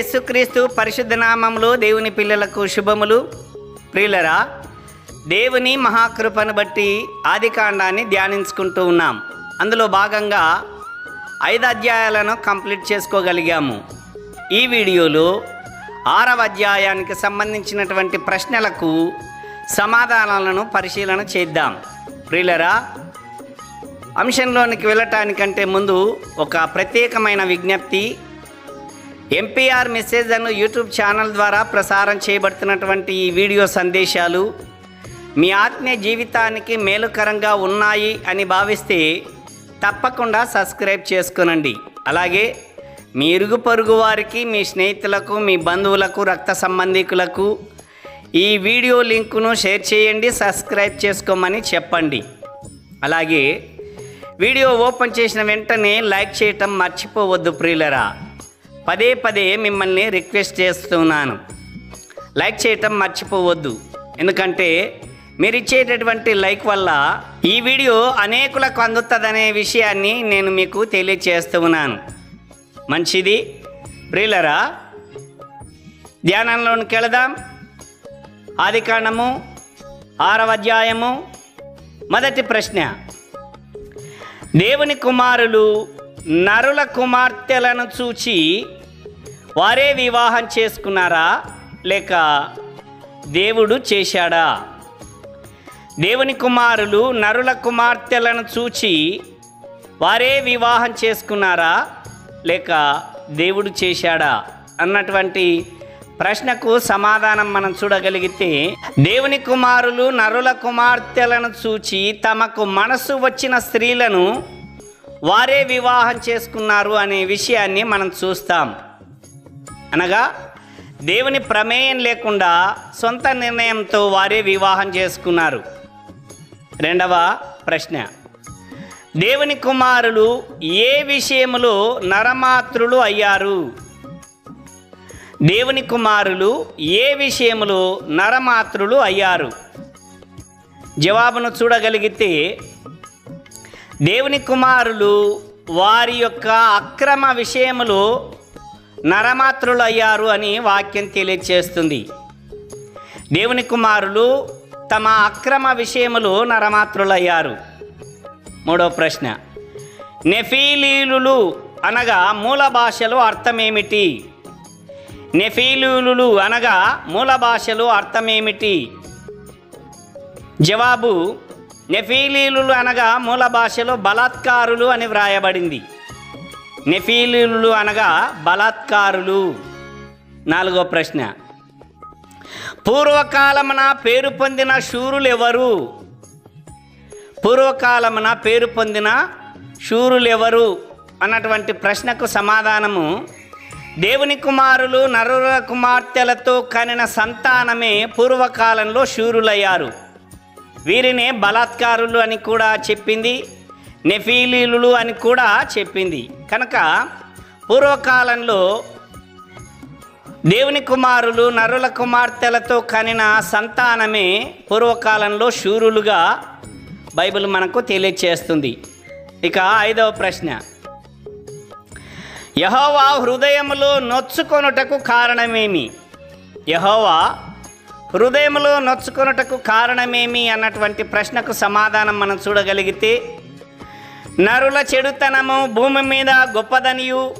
యేసుక్రీస్తు పరిశుద్ధ నామములో దేవుని పిల్లలకు శుభములు. ప్రియులరా దేవుని మహాకృపను బట్టి ఆదికాండాన్ని ధ్యానించుకుంటూ ఉన్నాం. అందులో భాగంగా ఐదు అధ్యాయాలను కంప్లీట్ చేసుకోగలిగాము. ఈ వీడియోలో ఆరవ అధ్యాయానికి సంబంధించినటువంటి ప్రశ్నలకు సమాధానాలను పరిశీలన చేద్దాం. ప్రియులరా అంశంలోనికి వెళ్ళటానికంటే ముందు ఒక ప్రత్యేకమైన విజ్ఞప్తి ఎంపీఆర్ మెసేజ్ అను యూట్యూబ్ ఛానల్ ద్వారా ప్రసారం చేయబడుతున్నటువంటి ఈ వీడియో సందేశాలు మీ ఆత్మీయ జీవితానికి మేలుకరంగా ఉన్నాయి అని భావిస్తే తప్పకుండా సబ్స్క్రైబ్ చేసుకునండి. అలాగే మీ ఇరుగు పొరుగు వారికి మీ స్నేహితులకు మీ బంధువులకు రక్త సంబంధికులకు ఈ వీడియో లింకును షేర్ చేయండి సబ్స్క్రైబ్ చేసుకోమని చెప్పండి. అలాగే వీడియో ఓపెన్ చేసిన వెంటనే లైక్ చేయటం మర్చిపోవద్దు ప్రియులరా. పదే పదే మిమ్మల్ని రిక్వెస్ట్ చేస్తున్నాను. లైక్ చేయటం మర్చిపోవద్దు. ఎందుకంటే మీరు ఇచ్చేటటువంటి లైక్ వల్ల ఈ వీడియో అనేకులకు అందుతుందనే విషయాన్ని నేను మీకు తెలియచేస్తున్నాను. మంచిది. ప్రియులరా ధ్యానంలోనికి వెళదాం. ఆదికాండము ఆరవ అధ్యాయము మొదటి ప్రశ్న. దేవుని కుమారులు నరుల కుమార్తెలను చూచి వారే వివాహం చేసుకున్నారా? లేక దేవుడు చేశాడా? దేవుని కుమారులు నరుల కుమార్తెలను చూచి వారే వివాహం చేసుకున్నారా? లేక దేవుడు చేశాడా? అన్నటువంటి ప్రశ్నకు సమాధానం మనం చూడగలిగితే దేవుని కుమారులు నరుల కుమార్తెలను చూచి తమకు మనసు వచ్చిన స్త్రీలను వారే వివాహం చేసుకున్నారు అనే విషయాన్ని మనం చూస్తాం. అనగా దేవుని ప్రమేయం లేకుండా సొంత నిర్ణయంతో వారే వివాహం చేసుకున్నారు. రెండవ ప్రశ్న దేవుని కుమారులు ఏ విషయములో నరమాత్రులు అయ్యారు? దేవుని కుమారులు ఏ విషయములో నరమాత్రులు అయ్యారు? జవాబును చూడగలిగితే దేవుని కుమారులు వారి యొక్క అక్రమ విషయములో నరమాత్రులు అయ్యారు అని వాక్యం తెలియచేస్తుంది. దేవుని కుమారులు తమ అక్రమ విషయములు నరమాత్రులయ్యారు. మూడో ప్రశ్న. నెఫీలీలు అనగా మూల భాషలు అర్థమేమిటి? నెఫీలీలు అనగా మూల భాషలు అర్థమేమిటి? జవాబు నెఫీలీలు అనగా మూల భాషలో బలాత్కారులు అని వ్రాయబడింది. నెఫీలు అనగా బలాత్కారులు. నాలుగో ప్రశ్న. పూర్వకాలమున పేరు పొందిన శూరులు ఎవరు పూర్వకాలమున పేరు పొందిన శూరులు ఎవరు అన్నటువంటి ప్రశ్నకు సమాధానము దేవుని కుమారులు నరుల కుమార్తెలతో కనిన సంతానమే పూర్వకాలంలో శూరులయ్యారు. వీరినే బలాత్కారులు అని కూడా చెప్పింది. నెఫీలీలు అని కూడా చెప్పింది. కనుక పూర్వకాలంలో దేవుని కుమారులు నరుల కుమార్తెలతో కనిన సంతానమే పూర్వకాలంలో శూరులుగా బైబిల్ మనకు తెలియచేస్తుంది. ఇక ఐదవ ప్రశ్న. యహోవా హృదయములో నొచ్చుకొనుటకు కారణమేమి? యహోవా హృదయములో నొచ్చుకొనుటకు కారణమేమి? అన్నటువంటి ప్రశ్నకు సమాధానం మనం చూడగలిగితే నరుల చెడుతనము భూమి మీద గొప్పదనియు.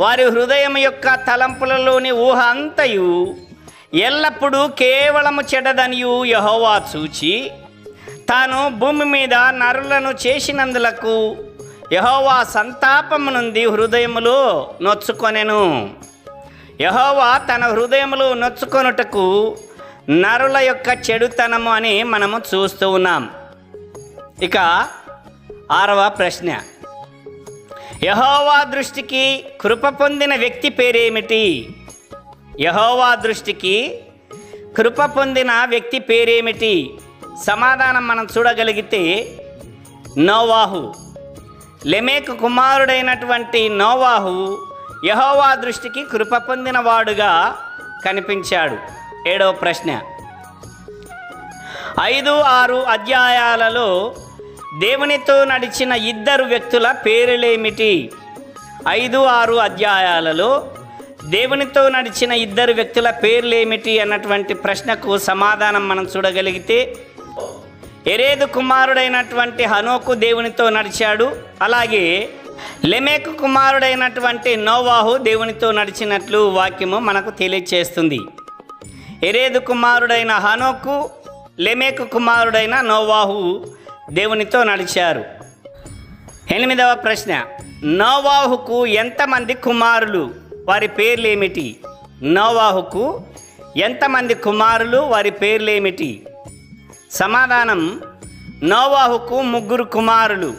వారి హృదయం యొక్క తలంపులలోని ఊహ అంతయు. ఎల్లప్పుడూ కేవలము చెడదనియు యహోవా చూచి తాను భూమి మీద నరులను చేసినందులకు యహోవా సంతాపము నుండి హృదయములో నొచ్చుకొనెను. యహోవా తన హృదయములో నొచ్చుకొనుటకు నరుల యొక్క చెడుతనము అని మనము చూస్తూ ఉన్నాం. ఇక ఆరవ ప్రశ్న. యహోవా దృష్టికి కృప పొందిన వ్యక్తి పేరేమిటి? యహోవా దృష్టికి కృప పొందిన వ్యక్తి పేరేమిటి? సమాధానం మనం చూడగలిగితే నోవాహు. లెమేక్ కుమారుడైనటువంటి నోవాహు యహోవా దృష్టికి కృప పొందిన వాడుగా కనిపించాడు. ఏడవ ప్రశ్న. ఐదు ఆరు అధ్యాయాలలో దేవునితో నడిచిన ఇద్దరు వ్యక్తుల పేరులేమిటి? ఐదు ఆరు అధ్యాయాలలో దేవునితో నడిచిన ఇద్దరు వ్యక్తుల పేర్లేమిటి అన్నటువంటి ప్రశ్నకు సమాధానం మనం చూడగలిగితే ఎరేదు కుమారుడైనటువంటి హనోకు దేవునితో నడిచాడు. అలాగే లెమేకు కుమారుడైనటువంటి నోవాహు దేవునితో నడిచినట్లు వాక్యము మనకు తెలియచేస్తుంది. ఎరేదు కుమారుడైన హనోకు లెమేకు కుమారుడైన నోవాహు దేవునితో నడిచారు. ఎనిమిదవ ప్రశ్న. నోవాహుకు ఎంతమంది కుమారులు? వారి పేర్లు ఏమిటి నోవాహుకు ఎంతమంది కుమారులు? వారి పేర్లు ఏమిటి సమాధానం. నోవాహుకు ముగ్గురు కుమారులు.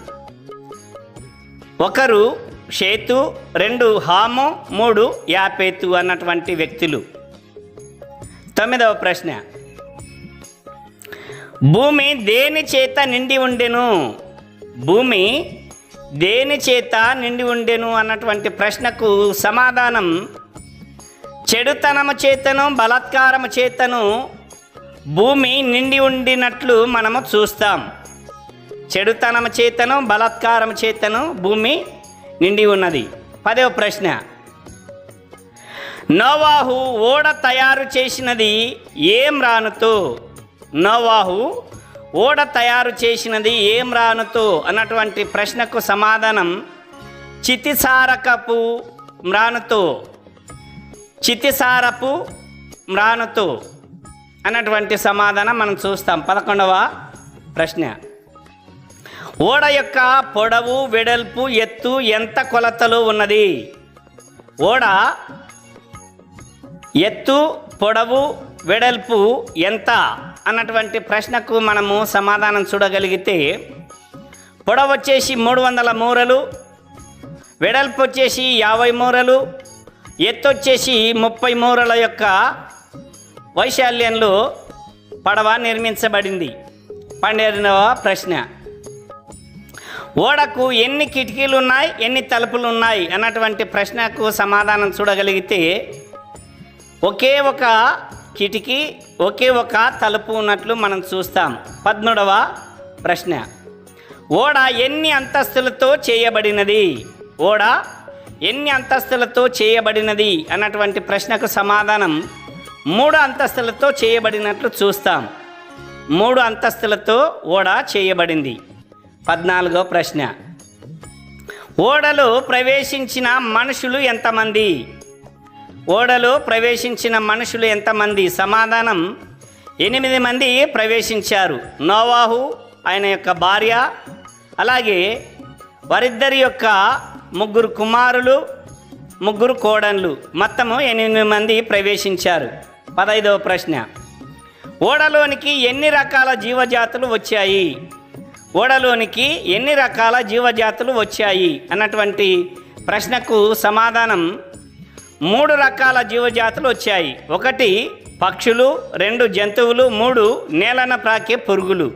ఒకరు షేతు రెండు హాము మూడు యాపేతు అన్నటువంటి వ్యక్తులు. తొమ్మిదవ ప్రశ్న. భూమి దేని చేత నిండి ఉండెను? భూమి దేని చేత నిండి ఉండెను అన్నటువంటి ప్రశ్నకు సమాధానం చెడుతనము చేతను బలాత్కారము చేతను భూమి నిండి ఉండినట్లు మనము చూస్తాం. చెడుతనము చేతను బలాత్కారము చేతను భూమి నిండి ఉన్నది. పదవ ప్రశ్న. నోవాహు ఓడ తయారు చేసినది ఏం రానుతో? నోవాహు ఓడ తయారు చేసినది ఏం రానుతో అన్నటువంటి ప్రశ్నకు సమాధానం చితిసారకపు మ్రానుతో చితిసారపు మ్రానుతో అన్నటువంటి సమాధానం మనం చూస్తాం. పదకొండవ ప్రశ్న. ఓడ యొక్క పొడవు వెడల్పు ఎత్తు ఎంత కొలతలు ఉన్నది? ఓడ ఎత్తు పొడవు వెడల్పు ఎంత? అన్నటువంటి ప్రశ్నకు మనము సమాధానం చూడగలిగితే పొడవు వచ్చేసి మూడు వందల మూరలు వెడల్పు వచ్చేసి యాభై మూరలు ఎత్తు వచ్చేసి ముప్పై మూరల యొక్క వైశాల్యంలో పడవ నిర్మించబడింది. పన్నెండవ ప్రశ్న. ఓడకు ఎన్ని కిటికీలు ఉన్నాయి ఎన్ని తలుపులు ఉన్నాయి అన్నటువంటి ప్రశ్నకు సమాధానం చూడగలిగితే ఒకే ఒక కిటికీ ఒకే ఒక తలుపు ఉన్నట్లు మనం చూస్తాం. పద్మూడవ ప్రశ్న. ఓడ ఎన్ని అంతస్తులతో చేయబడినది? ఓడ ఎన్ని అంతస్తులతో చేయబడినది? అన్నటువంటి ప్రశ్నకు సమాధానం మూడు అంతస్తులతో చేయబడినట్లు చూస్తాం. మూడు అంతస్తులతో ఓడ చేయబడింది. పద్నాలుగో ప్రశ్న. ఓడలో ప్రవేశించిన మనుషులు ఎంతమంది? ఓడలో ప్రవేశించిన మనుషులు ఎంతమంది? సమాధానం ఎనిమిది మంది ప్రవేశించారు. నోవాహు ఆయన యొక్క భార్య అలాగే వారిద్దరి యొక్క ముగ్గురు కుమారులు ముగ్గురు కోడన్లు. మొత్తము ఎనిమిది మంది ప్రవేశించారు. పదైదవ ప్రశ్న. ఓడలోనికి ఎన్ని రకాల జీవజాతులు వచ్చాయి? ఓడలోనికి ఎన్ని రకాల జీవజాతులు వచ్చాయి? అన్నటువంటి ప్రశ్నకు సమాధానం మూడు రకాల జీవజాతులు వచ్చాయి. ఒకటి పక్షులు రెండు జంతువులు మూడు నేలన ప్రాకే పురుగులు.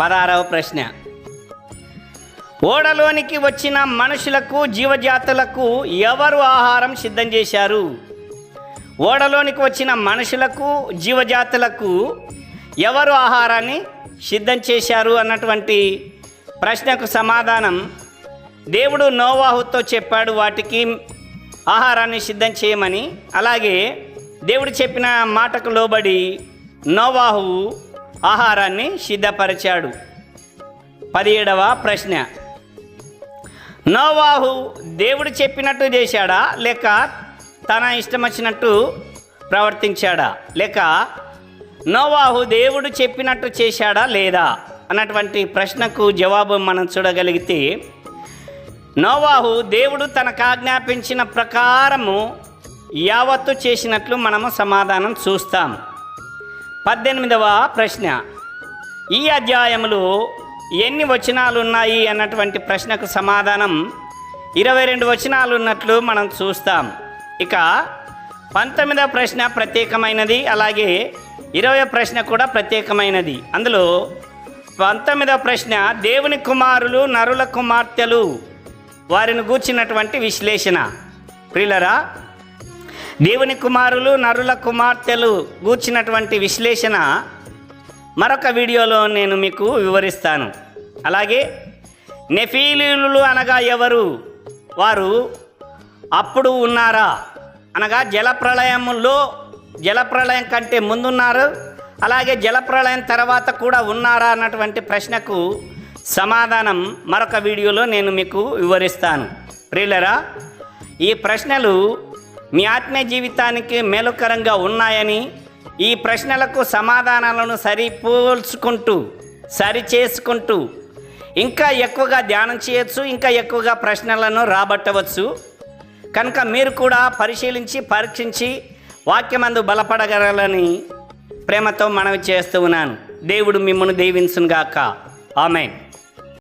పదహారవ ప్రశ్న. ఓడలోనికి వచ్చిన మనుషులకు జీవజాతులకు ఎవరు ఆహారం సిద్ధం చేశారు? ఓడలోనికి వచ్చిన మనుషులకు జీవజాతులకు ఎవరు ఆహారాన్ని సిద్ధం చేశారు అన్నటువంటి ప్రశ్నకు సమాధానం దేవుడు నోవాహుతో చెప్పాడు వాటికి ఆహారాన్ని సిద్ధం చేయమని అలాగే దేవుడు చెప్పిన మాటకు లోబడి నోవాహు ఆహారాన్ని సిద్ధపరిచాడు. పదిహేడవ ప్రశ్న. నోవాహు దేవుడు చెప్పినట్టు చేశాడా లేక తన ఇష్టం వచ్చినట్టు ప్రవర్తించాడా లేక నోవాహు దేవుడు చెప్పినట్టు చేశాడా లేదా అన్నటువంటి ప్రశ్నకు జవాబు మనం చూడగలిగితే నోవాహు దేవుడు తనకు ఆజ్ఞాపించిన ప్రకారము యావత్తు చేసినట్లు మనము సమాధానం చూస్తాం. పద్దెనిమిదవ ప్రశ్న. ఈ అధ్యాయంలో ఎన్ని వచనాలు ఉన్నాయి అన్నటువంటి ప్రశ్నకు సమాధానం ఇరవై రెండు వచనాలు ఉన్నట్లు మనం చూస్తాం. ఇక పంతొమ్మిదవ ప్రశ్న ప్రత్యేకమైనది అలాగే ఇరవై ప్రశ్న కూడా ప్రత్యేకమైనది. అందులో పంతొమ్మిదవ ప్రశ్న దేవుని కుమారులు నరుల కుమార్తెలు. వారిని గూర్చినటువంటి విశ్లేషణ. ప్రియులరా దేవుని కుమారులు నరుల కుమార్తెలు గూర్చినటువంటి విశ్లేషణ మరొక వీడియోలో నేను మీకు వివరిస్తాను. అలాగే నెఫీలీలు అనగా ఎవరు? వారు అప్పుడు ఉన్నారా? అనగా జలప్రళయంలో జలప్రళయం కంటే ముందున్నారు అలాగే జలప్రళయం తర్వాత కూడా ఉన్నారా? అన్నటువంటి ప్రశ్నకు సమాధానం మరొక వీడియోలో నేను మీకు వివరిస్తాను. ప్రియులరా ఈ ప్రశ్నలు మీ ఆత్మీయ జీవితానికి మేలుకరంగా ఉన్నాయని ఈ ప్రశ్నలకు సమాధానాలను సరిపోల్చుకుంటూ సరిచేసుకుంటూ ఇంకా ఎక్కువగా ధ్యానం చేయొచ్చు ఇంకా ఎక్కువగా ప్రశ్నలను రాబట్టవచ్చు. కనుక మీరు కూడా పరిశీలించి పరీక్షించి వాక్యమందు బలపడగలని ప్రేమతో మనవి చేస్తూ ఉన్నాను. దేవుడు మిమ్మల్ని దీవించునుగాక. ఆమెన్.